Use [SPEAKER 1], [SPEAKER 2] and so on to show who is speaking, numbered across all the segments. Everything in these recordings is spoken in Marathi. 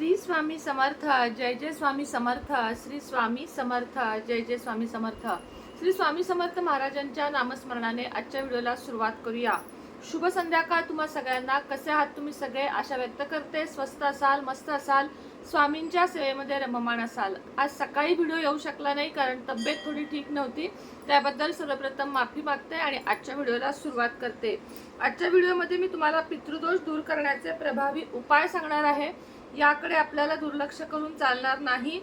[SPEAKER 1] श्री स्वामी समर्थ जय जय स्वामी समर्थ श्री स्वामी समर्थ जय जय स्वामी समर्थ. श्री स्वामी समर्थ महाराजांच्या नामस्मरणाने आजच्या व्हिडिओला सुरुवात करूया. शुभ संध्याकाळ तुम्हा सगळ्यांना. कसे आहात तुम्ही सगळे? आशा व्यक्त करते. स्वस्त असाल मस्त असाल स्वामींच्या सेवेमध्ये रममाण असाल. आज सकाळी व्हिडिओ येऊ शकला नाही कारण तब्येत थोडी ठीक नव्हती. त्याबद्दल सर्वप्रथम माफी मागते आणि आजच्या व्हिडिओला सुरुवात करते. आजच्या व्हिडिओमध्ये मी तुम्हाला पितृदोष दूर करण्याचे प्रभावी उपाय सांगणार आहे. याकडे आपल्याला दुर्लक्ष करून चालणार नाही.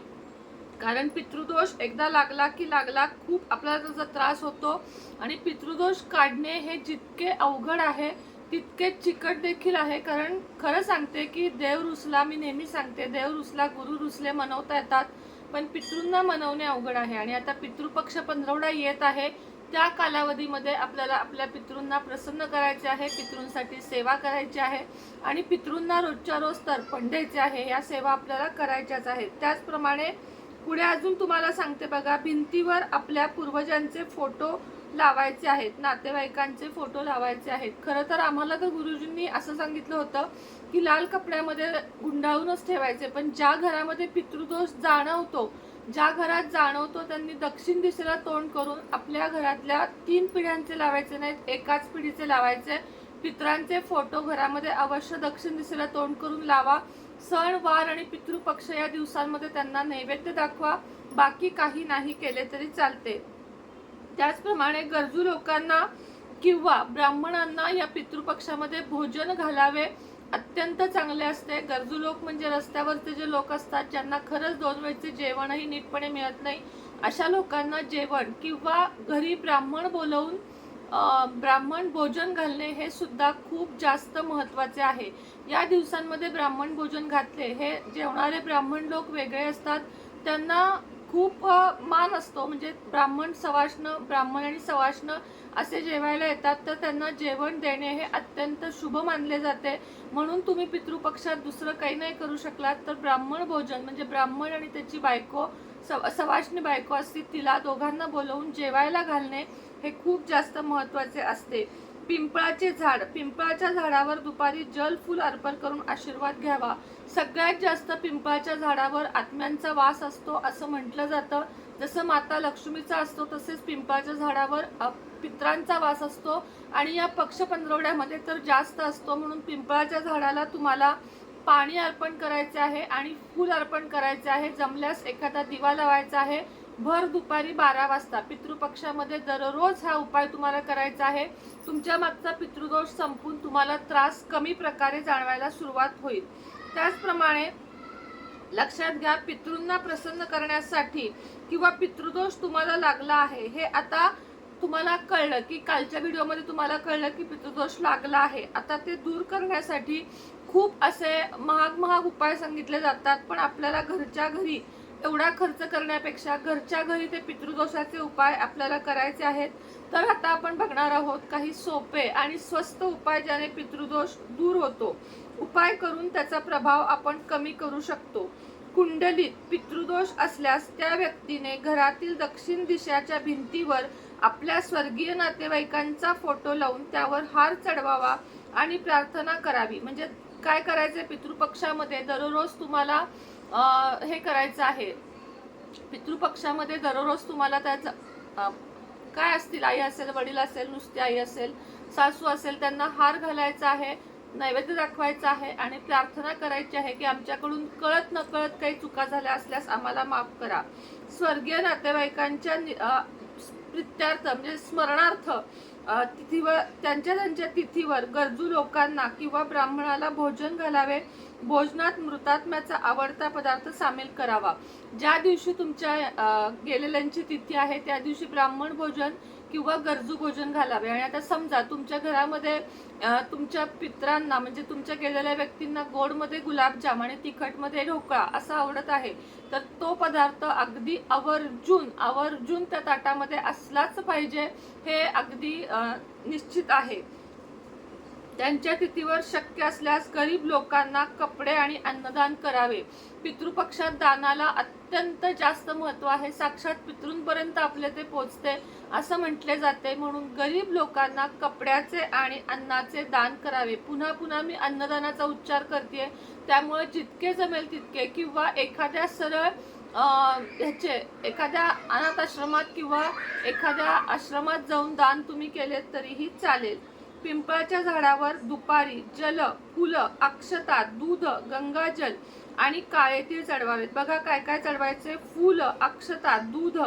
[SPEAKER 1] कारण पितृदोष एकदा लागला की लागला खूप आपल्याला त्याचा त्रास होतो. आणि पितृदोष काढणे हे जितके अवघड आहे तितके चिकट देखील आहे. कारण खरं सांगते की देव रुसला मी नेहमी सांगते देव रुसला गुरु रुसले मनवता येतात. पण पितृंना मनवणे अवघड आहे. आणि आता पितृपक्ष पंधरवडा येत आहे. त्या कालावधीमध्ये आपल्याला आपल्या पितृंना प्रसन्न करायचे आहे पितृंसाठी सेवा करायची आहे आणि पितृंना रोजच्या रोज तर्पण द्यायचे आहे या सेवा आपल्याला करायच्याच आहेत. त्याचप्रमाणे पुढे अजून तुम्हाला सांगते बघा भिंतीवर आपल्या पूर्वजांचे फोटो लावायचे आहेत नातेवाईकांचे फोटो लावायचे आहेत. खरं तर आम्हाला तर गुरुजींनी असं सांगितलं होतं की लाल कपड्यामध्ये गुंडाळूनच ठेवायचे पण ज्या घरामध्ये पितृदोष जाणवतो ज्या घरात जाणवतो त्यांनी दक्षिण दिशेला तोंड करून आपल्या घरातल्या तीन पिढ्यांचे लावायचे नाहीत एकाच पिढीचे लावायचे. पितरांचे फोटो घरामध्ये अवश्य दक्षिण दिशेला तोंड करून लावा. सण वार आणि पितृपक्ष या दिवसांमध्ये त्यांना नैवेद्य दाखवा. बाकी काही नाही केले तरी चालते. त्याचप्रमाणे गरजू लोकांना किंवा ब्राह्मणांना या पितृपक्षामध्ये भोजन घालावे. अत्यंत चांगले असते. गरजू लोक म्हणजे रस्त्यावरचे जे लोक असतात ज्यांना खरंच दोन वेळचे जेवणही नीटपणे मिळत नाही अशा लोकांना जेवण किंवा घरी ब्राह्मण बोलवून ब्राह्मण भोजन घालणे हे सुद्धा खूप जास्त महत्त्वाचे आहे. या दिवसांमध्ये ब्राह्मण भोजन घातले हे जेवणारे ब्राह्मण लोक वेगळे असतात. त्यांना खूप मान असतो. म्हणजे ब्राह्मण सवाष्ण ब्राह्मण आणि सवाष्ण असे जेवायला येतात तर त्यांना जेवण देणे हे अत्यंत शुभ मानले जाते. म्हणून तुम्ही पितृपक्षात दुसरं काही नाही करू शकलात तर ब्राह्मण भोजन म्हणजे ब्राह्मण आणि त्याची बायको सव सवाष्णी बायको असती तिला दोघांना बोलवून जेवायला घालणे हे खूप जास्त महत्त्वाचे असते. पिंपळाचे झाड. पिंपळाच्या झाडावर दुपारी जल फुल अर्पण करून आशीर्वाद घ्यावा. सगळ्यात जास्त पिंपळाच्या झाडावर आत्म्यांचा वास असतो असं म्हटलं जातं. जसं माता लक्ष्मीचा असतो तसेच पिंपळाच्या झाडावर पित्रांचा वास असतो. आणि या पक्ष पंधरवड्यामध्ये तर जास्त असतो म्हणून पिंपळाच्या झाडाला तुम्हाला पाणी अर्पण करायचे आहे आणि फूल अर्पण करायचे आहे. जमल्यास एखादा दिवा लावायचा आहे. भर दुपारी बारा वाजता पितृपक्षामध्ये दररोज हा उपाय तुम्हाला करायचा आहे. तुमच्या मागचा पितृदोष संपून तुम्हाला त्रास कमी प्रकारे जाणवायला सुरुवात होईल. त्याचप्रमाणे लक्षात घ्या पितृंना प्रसन्न करण्यासाठी किंवा पितृदोष तुम्हाला लागला आहे हे आता तुम्हाला कळलं की कालच्या व्हिडिओमध्ये तुम्हाला कळलं की पितृदोष लागला आहे. आता ते दूर करण्यासाठी खूप असे महाग महाग उपाय सांगितले जातात पण आपल्याला घरच्या घरी एवढा खर्च करण्यापेक्षा घरच्या घरी ते पितृदोषाचे उपाय आपल्याला करायचे आहेत. तर आता आपण बघणार आहोत काही सोपे आणि स्वस्त उपाय ज्याने पितृदोष दूर होतो. उपाय करून त्याचा प्रभाव आपण कमी करू शकतो. कुंडलीत पितृदोष असल्यास त्या व्यक्तीने घरातील दक्षिण दिशाच्या भिंतीवर आपल्या स्वर्गीय नातेवाईकांचा फोटो लावून त्यावर हार चढवावा आणि प्रार्थना करावी. म्हणजे काय करायचंय? पितृपक्षामध्ये दररोज तुम्हाला हे करायचं आहे. पितृपक्षामध्ये दररोज तुम्हाला त्याचं काय असतील आई असेल वडील असेल नुसती आई असेल सासू असेल त्यांना हार घालायचा आहे नैवेद्य दाखवायचा आहे आणि प्रार्थना करायची आहे की आमच्याकडून कळत नकळत काही चुका झाल्या असल्यास आम्हाला माफ करा. स्वर्गीय नातेवाईकांच्या प्रित्यार्थ म्हणजे स्मरणार्थ तिथीवर त्यांच्या त्यांच्या तिथीवर गरजू लोकांना किंवा ब्राह्मणाला भोजन घालावे भोजनात मृतात्म्याचा आवडता पदार्थ सामील करावा. ज्या दिवशी तुमच्या गेलेल्यांची तिथी आहे त्या दिवशी ब्राह्मण भोजन किंवा गरजू भोजन घालावे. आणि आता समजा तुमच्या घरामध्ये तुमच्या पित्रांना म्हणजे तुमच्या गेलेल्या व्यक्तींना गोडमध्ये गुलाबजाम आणि तिखटमध्ये ढोकळा असा आवडत आहे तर तो पदार्थ अगदी आवर्जून आवर्जून त्या ताटामध्ये असलाच पाहिजे हे अगदी निश्चित आहे. त्यांच्या तिथीवर शक्य असल्यास गरीब लोकांना कपडे आणि अन्नदान करावे. पितृपक्षात दानाला अत्यंत जास्त महत्त्व आहे. साक्षात पितृंपर्यंत आपले ते पोचते असं म्हटले जाते. म्हणून गरीब लोकांना कपड्याचे आणि अन्नाचे दान करावे. पुन्हा पुन्हा मी अन्नदानाचा उच्चार करते त्यामुळे जितके जमेल तितके किंवा एखाद्या सरळ ह्याचे एखाद्या अनाथ आश्रमात किंवा एखाद्या आश्रमात जाऊन दान तुम्ही केले तरीही चालेल. पिंपळाच्या झाडावर दुपारी जल फुलं अक्षता दूध गंगाजल आणि काळे तीळ चढवावेत. बघा काय काय चढवायचे? फुलं अक्षता दूध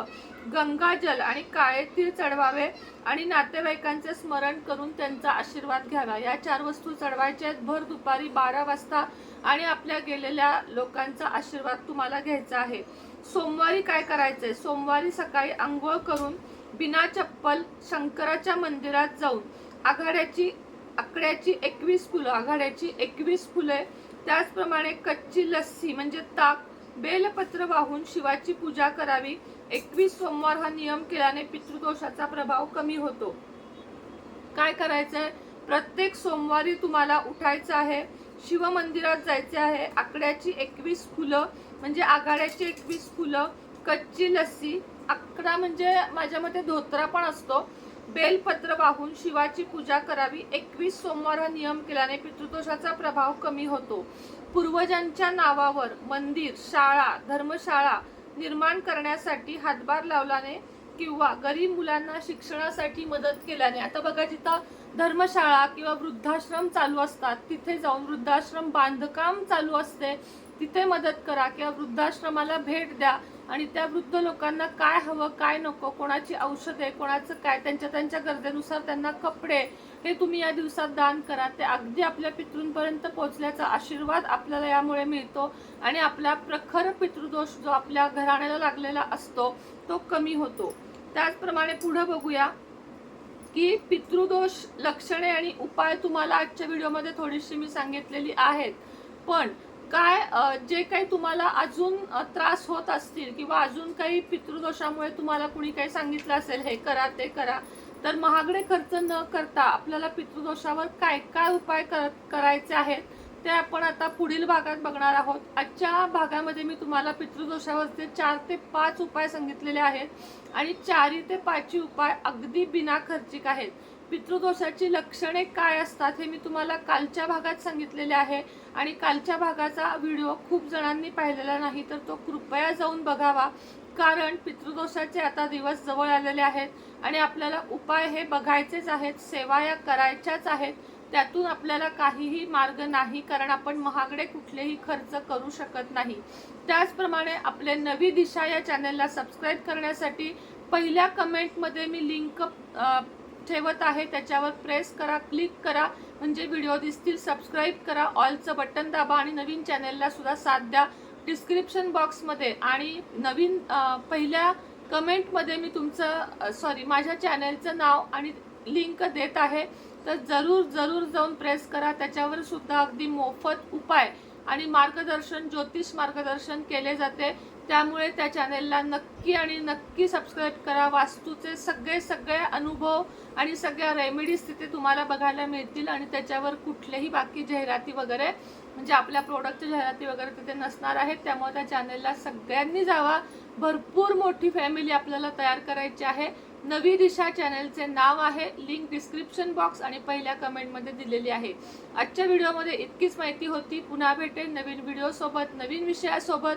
[SPEAKER 1] गंगाजल आणि काळे तीळ चढवावे आणि नातेवाईकांचे स्मरण करून त्यांचा आशीर्वाद घ्यावा. या चार वस्तू चढवायच्या आहेत. भर दुपारी बारा वाजता आणि आपल्या गेलेल्या लोकांचा आशीर्वाद तुम्हाला घ्यायचा आहे. सोमवारी काय करायचंय? सोमवारी सकाळी आंघोळ करून बिना चप्पल शंकराच्या मंदिरात जाऊन आघाड्याची आकड्याची एकवीस फुलं आघाड्याची एकवीस फुले त्याचप्रमाणे कच्ची लस्सी म्हणजे ताक बेलपत्र वाहून शिवाची पूजा करावी. एकवीस सोमवार हा नियम केल्याने पितृदोषाचा प्रभाव कमी होतो. काय करायचंय? प्रत्येक सोमवारी तुम्हाला उठायचं आहे शिवमंदिरात जायचे आहे आकड्याची एकवीस फुलं म्हणजे आघाड्याची एकवीस फुलं कच्ची लस्सी आकडा म्हणजे माझ्या मते धोत्रा पण असतो. बेलपत्र वाहून शिवाची पूजा करावी. एकवीस सोमवार हा नियम केल्याने पितृदोषाचा प्रभाव कमी होतो. पूर्वजांच्या नावावर मंदिर शाळा धर्मशाळा निर्माण करण्यासाठी हातभार लावल्याने किंवा गरीब मुलांना शिक्षणासाठी मदत केल्याने. आता बघा जिथं धर्मशाळा किंवा वृद्धाश्रम चालू असतात तिथे जाऊन वृद्धाश्रम बांधकाम चालू असते तिथे मदत करा किंवा वृद्धाश्रमाला भेट द्या. आणि त्या वृद्ध लोकांना काय हवं काय नको कोणाची औषधे कोणाचं काय त्यांच्या त्यांच्या गरजेनुसार त्यांना कपडे हे तुम्ही या दिवसात दान करा. ते अगदी आपल्या पितृंपर्यंत पोहोचल्याचा आशीर्वाद आपल्याला यामुळे मिळतो आणि आपला प्रखर पितृदोष जो आपल्या घराण्याला लागलेला असतो तो कमी होतो. त्याचप्रमाणे पुढं बघूया की पितृदोष लक्षणे आणि उपाय तुम्हाला आजच्या व्हिडिओमध्ये थोडीशी मी सांगितलेली आहेत. पण काय जे काही तुम्हाला अजून त्रास होत असतील किंवा अजून काही पितृदोषामुळे तुम्हाला कुणी काही सांगितलं असेल हे करा ते करा तर महागडे खर्च न करता आपल्याला पितृदोषावर काय काय उपाय कर करायचे आहेत ते आपण आता पुढील भागात बघणार आहोत. आजच्या भागामध्ये मी तुम्हाला पितृदोषावरचे चार ते पाच उपाय सांगितलेले आहेत आणि चारी ते पाचही उपाय अगदी बिना खर्चिक आहेत. पितृदोषाची लक्षणे काय असतात हे मी तुम्हाला कालच्या भागात सांगितलेले आहे. आणि कालच्या भागाचा व्हिडिओ खूप जणांनी पाहिलेला नाही तर तो कृपया जाऊन बघावा. कारण पितृदोषाचे आता दिवस जवळ आलेले आहेत आणि आपल्याला उपाय हे बघायचेच आहेत सेवा या करायच्याच आहेत. त्यातून आपल्याला काहीही मार्ग नाही कारण आपण महागडे कुठलेही खर्च करू शकत नाही. त्याचप्रमाणे आपले नवी दिशा या चॅनलला सबस्क्राईब करण्यासाठी पहिल्या कमेंटमध्ये मी लिंक ठेवत आहे त्याच्यावर प्रेस करा क्लिक करा म्हणजे व्हिडिओ दिसतील सबस्क्राईब करा ऑलचं बटन दाबा आणि नवीन चॅनेलला सुद्धा साथ द्या. डिस्क्रिप्शन बॉक्समध्ये आणि नवीन पहिल्या कमेंटमध्ये मी तुमचं सॉरी माझ्या चॅनलचं नाव आणि लिंक देत आहे. तर जरूर जरूर जाऊन प्रेस करा. त्याच्यावर सुद्धा अगदी मोफत उपाय आणि मार्गदर्शन ज्योतिष मार्गदर्शन केले जाते. त्यामुळे त्या चॅनेलला नक्की आणि नक्की सबस्क्राईब करा. वास्तूचे सगळे सगळे अनुभव आणि सगळ्या रेमेडीज तिथे तुम्हाला बघायला मिळतील आणि त्याच्यावर कुठलेही बाकी जाहिराती वगैरे म्हणजे आपल्या प्रोडक्टच्या जाहिराती वगैरे तिथे नसणार आहेत. त्यामुळे त्या चॅनेलला सगळ्यांनी जावा. भरपूर मोठी फॅमिली आपल्याला तयार करायची आहे. नवी दिशा चॅनलचे नाव आहे. लिंक डिस्क्रिप्शन बॉक्स आणि पहिल्या कमेंटमध्ये दिलेली आहे. आजच्या व्हिडिओमध्ये इतकीच माहिती होती. पुन्हा भेटेल नवीन व्हिडिओसोबत नवीन विषयासोबत.